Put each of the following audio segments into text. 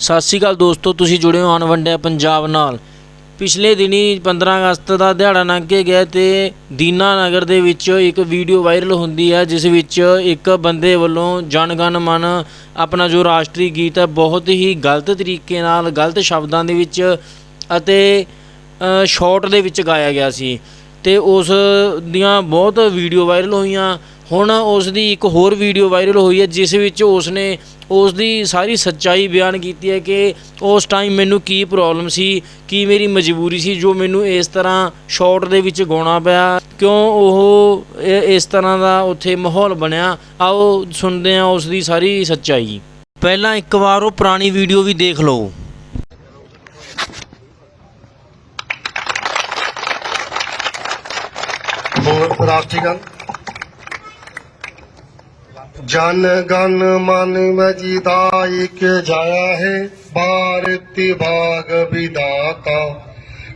ਸਤਿ ਸ਼੍ਰੀ ਅਕਾਲ ਦੋਸਤੋ, ਤੁਸੀਂ ਜੁੜੇ ਹੋ ਅਨਵੰਡਿਆ ਪੰਜਾਬ ਨਾਲ। ਪਿਛਲੇ ਦਿਨੀ 15 ਅਗਸਤ ਦਾ ਦਿਹਾੜਾ ਲੰਘ ਕੇ ਗਿਆ ਤੇ ਦੀਨਾ ਨਗਰ ਦੇ ਵਿੱਚ ਇੱਕ ਵੀਡੀਓ ਵਾਇਰਲ ਹੁੰਦੀ ਹੈ, ਜਿਸ ਵਿੱਚ ਇੱਕ ਬੰਦੇ ਵੱਲੋਂ ਜਨ ਗਣ ਮਨ ਆਪਣਾ ਜੋ ਰਾਸ਼ਟਰੀ ਗੀਤ ਹੈ, ਬਹੁਤ ਹੀ ਗਲਤ ਤਰੀਕੇ ਨਾਲ, ਗਲਤ ਸ਼ਬਦਾਂ ਦੇ ਵਿੱਚ ਅਤੇ ਸ਼ਾਰਟ ਦੇ ਵਿੱਚ ਗਾਇਆ ਗਿਆ ਸੀ। ਤੇ ਉਸ ਦੀਆਂ ਬਹੁਤ ਵੀਡੀਓ ਵਾਇਰਲ ਹੋਈਆਂ। ਹੁਣ ਉਸ ਦੀ ਇੱਕ ਹੋਰ ਵੀਡੀਓ ਵਾਇਰਲ ਹੋਈ ਹੈ, ਜਿਸ ਵਿੱਚ ਉਸ ਨੇ ਉਸ ਦੀ ਸਾਰੀ ਸੱਚਾਈ ਬਿਆਨ ਕੀਤੀ ਹੈ ਕਿ ਉਸ ਟਾਈਮ ਮੈਨੂੰ ਕੀ ਪ੍ਰੋਬਲਮ ਸੀ, ਕੀ ਮੇਰੀ ਮਜਬੂਰੀ ਸੀ, ਜੋ ਮੈਨੂੰ ਇਸ ਤਰ੍ਹਾਂ ਸ਼ਾਰਟ ਦੇ ਵਿੱਚ ਗਾਉਣਾ ਪਿਆ। ਕਿਉਂ ਉਹ ਇਸ ਤਰ੍ਹਾਂ ਦਾ ਉੱਥੇ ਮਾਹੌਲ ਬਣਿਆ? ਆਓ ਸੁਣਦੇ ਹਾਂ ਉਸ ਦੀ ਸਾਰੀ ਸੱਚਾਈ। ਪਹਿਲਾਂ ਇੱਕ ਵਾਰ ਉਹ ਪੁਰਾਣੀ ਵੀਡੀਓ ਵੀ ਦੇਖ ਲਓ। ਹੋਰ ਰਾਸ਼ਟਰੀ ਗਾਨ ਜਨ ਗਨ ਮਨ ਮਜੀਦਾਇਕ ਜਾਇਆ ਹੈ, ਭਾਰਤ ਬਾਗ ਵਿਦਾਤਾ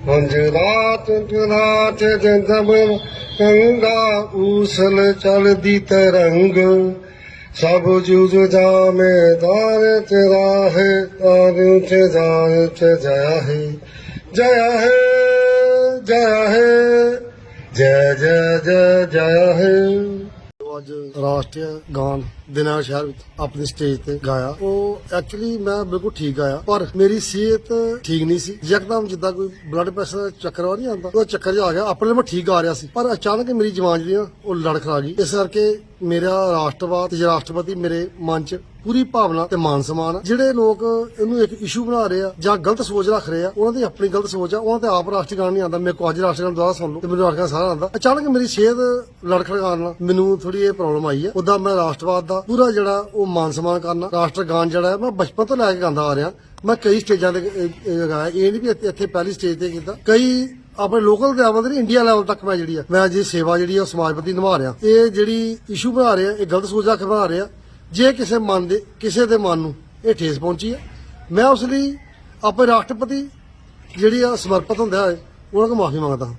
ਗੁੰਜਰਾਤ ਗੁਨਾਤ ਜੰਦਮ ਗੰਗਾ ਊਸਲ ਚਲਦੀ ਤਰੰਗ। ਸਭ ਜੁਜ ਜਾਮੇ ਦਾਰ ਤੇਰਾ ਹੈ ਤਾਰ ਤੇ ਜਾਏ ਤੇ ਜਇਆ ਹੈ। ਜਇਆ ਹੈ ਜਇਆ ਹੈ, ਜੈ ਜੈ ਜੈ ਜੈ ਹੈ। ਅੱਜ ਰਾਸ਼ਟਰੀ ਗਾਨ ਦਿਨਾਂ ਸ਼ਹਿਰ ਵਿੱਚ ਆਪਣੀ ਸਟੇਜ ਤੇ ਗਾਇਆ। ਉਹ ਐਕਚੁਅਲੀ ਮੈਂ ਬਿਲਕੁਲ ਠੀਕ ਗਾਇਆ ਪਰ ਮੇਰੀ ਸਿਹਤ ਠੀਕ ਨਹੀਂ ਸੀ। ਯਕਦਮ ਜਿੱਦਾਂ ਕੋਈ ਬਲੱਡ ਪ੍ਰੈਸ਼ਰ ਦਾ ਚੱਕਰ ਆ ਨਹੀਂ ਆਉਂਦਾ ਉਹ ਚੱਕਰ ਜਿਹਾ ਆ ਗਿਆ। ਆਪਣੇ ਲਈ ਮੈਂ ਠੀਕ ਆ ਰਿਹਾ ਸੀ, ਪਰ ਅਚਾਨਕ ਮੇਰੀ ਜਵਾਨ ਜਿਹੜੀ ਆ ਉਹ ਲੜਖੜਾ ਗਈ। ਇਸ ਕਰਕੇ ਮੇਰਾ ਰਾਸ਼ਟਰਵਾਦ ਤੇ ਰਾਸ਼ਟਰਪਤੀ ਮੇਰੇ ਮਨ 'ਚ ਪੂਰੀ ਭਾਵਨਾ ਤੇ ਮਾਨ ਸਮਾਨ ਆ। ਜਿਹੜੇ ਲੋਕ ਇਹਨੂੰ ਇੱਕ ਇਸ਼ੂ ਬਣਾ ਰਹੇ ਆ ਜਾਂ ਗਲਤ ਸੋਚ ਰੱਖ ਰਹੇ ਆ, ਉਹਨਾਂ ਦੀ ਆਪਣੀ ਗਲਤ ਸੋਚ ਆ, ਉਹਨਾਂ ਤੇ ਆਪ ਰਾਸ਼ਟਰੀ ਨਹੀਂ ਆਉਂਦਾ। ਮੇਰੇ ਕੋ ਅੱਜ ਰਾਸ਼ਟਰੀ ਦੁਆਰਾ ਸੁਣ ਲਓ ਤੇ ਮੈਨੂੰ ਰਾਸ਼ਟਰੀ ਸਾਰਾ ਆਉਂਦਾ। ਅਚਾਨਕ ਮੇਰੀ ਸਿਹਤ ਲੜਖੜਾਉਣ ਨਾਲ ਮੈਨੂੰ ਥੋੜੀ ਇਹ ਪ੍ਰੋਬਲਮ ਆਈ ਹੈ ਉਦਾਂ ਮੈਂ ਰਾਸ਼ਟਰਵਾਦ ਦਾ ਪੂਰਾ ਜਿਹੜਾ ਉਹ ਮਾਨ ਸਮਾਨ ਕਰਨਾ, ਰਾਸ਼ਟਰ ਗਾਨ ਜਿਹੜਾ ਹੈ, ਮੈਂ ਬਚਪਨ ਤੋਂ ਲੈ ਕੇ ਗਾਉਂਦਾ ਆ ਰਿਹਾ। ਮੈਂ ਕਈ ਸਟੇਜਾਂ ਤੇ ਇਹ- ਇਹ ਗਾਇਆ ਇਹ ਨਹੀਂ ਵੀ ਇੱਥੇ ਇੱਥੇ ਪਹਿਲੀ ਸਟੇਜ ਤੇ ਕੀਤਾ। ਕਈ ਆਪਣੇ ਲੋਕਲ ਲੈਵਲ ਤੇ ਇੰਡੀਆ ਲੈਵਲ ਤੱਕ ਮੈਂ ਜਿਹੜੀ ਆ, ਮੈਂ ਜੀ ਸੇਵਾ ਜਿਹੜੀ ਆ ਸਮਾਜ ਪ੍ਰਤੀ ਨਿਭਾ ਰਿਹਾ। ਇਹ ਜਿਹੜੀ ਇਸ਼ੂ ਬਣਾ ਰਿਹਾ ਇਹ ਗਲਤ ਸੋਚ ਰੱਖ ਕੇ ਬਣਾ ਰਹੇ ਜੇ ਕਿਸੇ ਮਨ ਦੇ, ਕਿਸੇ ਦੇ ਮਨ ਨੂੰ ਇਹ ਠੇਸ ਪਹੁੰਚੀ ਹੈ ਮੈਂ ਉਸ ਲਈ ਆਪਣੇ ਰਾਸ਼ਟਰਪਤੀ ਜਿਹੜੀ ਆ ਸਮਰਪਿਤ ਹੁੰਦਾ ਹੈ, ਉਹਨਾਂ ਕੋਲ ਮਾਫੀ ਮੰਗਦਾ ਹਾਂ।